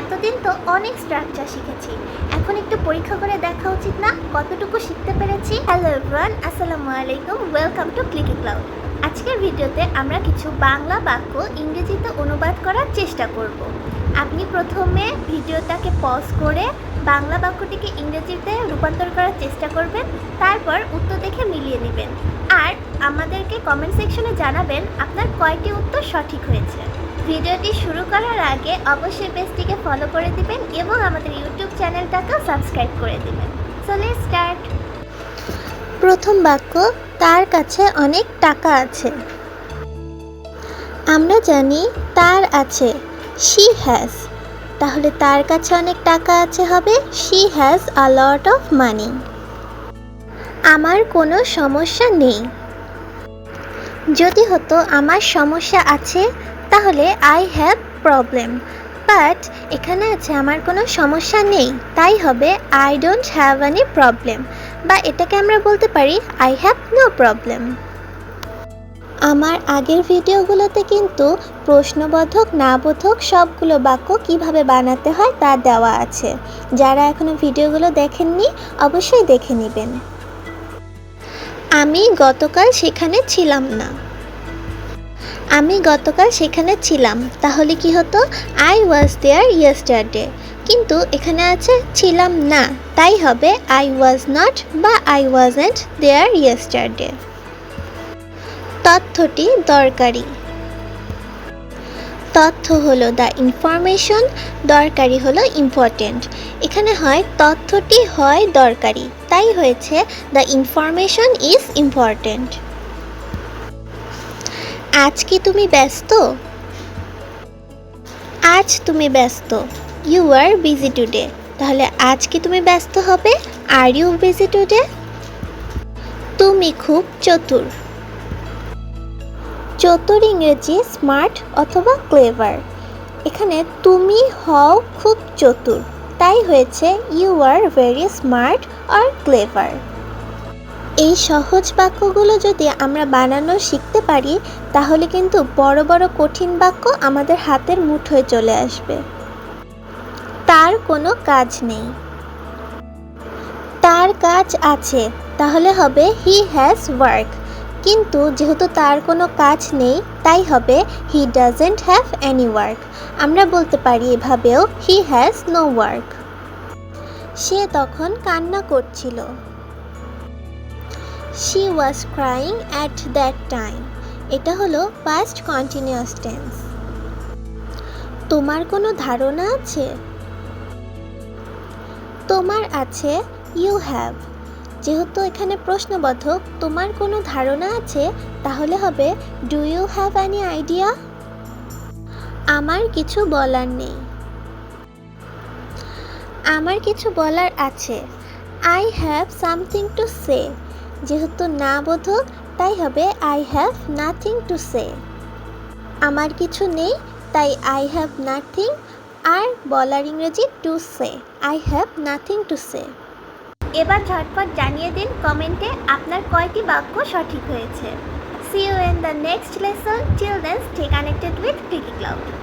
এতদিন তো অনেক স্ট্রাকচার শিখেছি। এখন একটু পরীক্ষা করে দেখা উচিত না? কতটুকু শিখতে পেরেছি? হ্যালো এভরিওয়ান আসসালামু আলাইকুম। ওয়েলকাম টু ক্লিকি ক্লাউড আজকের ভিডিওতে আমরা কিছু বাংলা বাক্য ইংরেজিতে অনুবাদ করার চেষ্টা করব। আপনি প্রথমে ভিডিওটাকে পজ করে বাংলা বাক্যটিকে ইংরেজিতে রূপান্তর করার চেষ্টা করবেন, তারপর উত্তর দেখে মিলিয়ে নেবেন। আর আমাদেরকে কমেন্ট সেকশনে জানাবেন আপনার কয়টি উত্তর সঠিক হয়েছে। ভিডিওটি শুরু করার আগে অবশ্যই পেজটিকে ফলো করে দিবেন এবং আমাদের ইউটিউব চ্যানেলটাকেও সাবস্ক্রাইব করে দিবেন। লেটস স্টার্ট প্রথম বাক্য, তার কাছে অনেক টাকা আছে। আমরা জানি, তার আছে শি হ্যাজ তাহলে তার কাছে অনেক টাকা আছে হবে she has a lot of money আমার কোনো সমস্যা নেই। যদি হতো আমার সমস্যা আছে, তাহলে আই হ্যাভ প্রবলেম বাট এখানে আছে আমার কোনো সমস্যা নেই, তাই হবে I don't have any problem বা এটাকে আমরা বলতে পারি আই হ্যাভ নো প্রবলেম আমার আগের ভিডিওগুলোতে কিন্তু প্রশ্নবোধক, নাবোধক সবগুলো বাক্য কীভাবে বানাতে হয় তা দেওয়া আছে। যারা এখনও ভিডিওগুলো দেখেননি, অবশ্যই দেখে নেবেন। আমি গতকাল সেখানে ছিলাম না। আমি গতকাল সেখানে ছিলাম, তাহলে কি হতো? আই ওয়াজ দেয়ার ইয়েস্টারডে কিন্তু এখানে আছে ছিলাম না, তাই হবে আই ওয়াজ নট বা আই ওয়াজেন্ট দেয়ার ইয়েস্টারডে তথ্যটি দরকারি। তথ্য হলো দ্য ইনফরমেশন দরকারি হলো ইম্পর্টেন্ট এখানে হয়, তথ্যটি হয় দরকারি। তাই হয়েছে দ্য ইনফরমেশন ইজ ইম্পর্টেন্ট আজ কি তুমি ব্যস্ত? আজ তুমি ব্যস্ত। ইউ আর বিজি টুডে তাহলে আজ কি তুমি ব্যস্ত হবে? আর ইউ বিজি টুডে তুমি খুব চতুর। চতুর ইংরেজি স্মার্ট অথবা ক্লেভার। এখানে তুমি হও খুব চতুর। তাই হয়েছে ইউ আর ভেরি স্মার্ট আর ক্লেভার এই সহজ বাক্যগুলো যদি আমরা বানানো শিখতে পারি, তাহলে কিন্তু বড় বড় কঠিন বাক্য আমাদের হাতের মুঠোয় চলে আসবে। তার কোনো কাজ নেই। তার কাজ আছে, তাহলে হবে হি হ্যাজ ওয়ার্ক কিন্তু যেহেতু তার কোনো কাজ নেই, তাই হবে he doesn't have any work আমরা বলতে পারি এভাবেও হি হ্যাজ নো ওয়ার্ক সে তখন কান্না করছিল। She was crying at that time এটা হলো পাস্ট কন্টিনিউয়াস টেন্স তোমার কোনো ধারণা আছে? তোমার আছে ইউ হ্যাভ যেহেতু এখানে প্রশ্নবোধক, তোমার কোনো ধারণা আছে? তাহলে হবে do you have any idea আমার কিছু বলার নেই। আমার কিছু বলার আছে। I have something to say যেহেতু না বোধক, তাই হবে I have nothing to say আমার কিছু নেই, তাই আই হ্যাভ নাথিং আর বলার ইংরেজি to say I have nothing to say এবার ঝটপট জানিয়ে দিন কমেন্টে আপনার কয়টি বাক্য সঠিক হয়েছে। See you in the next lesson children's stay connected with clicky cloud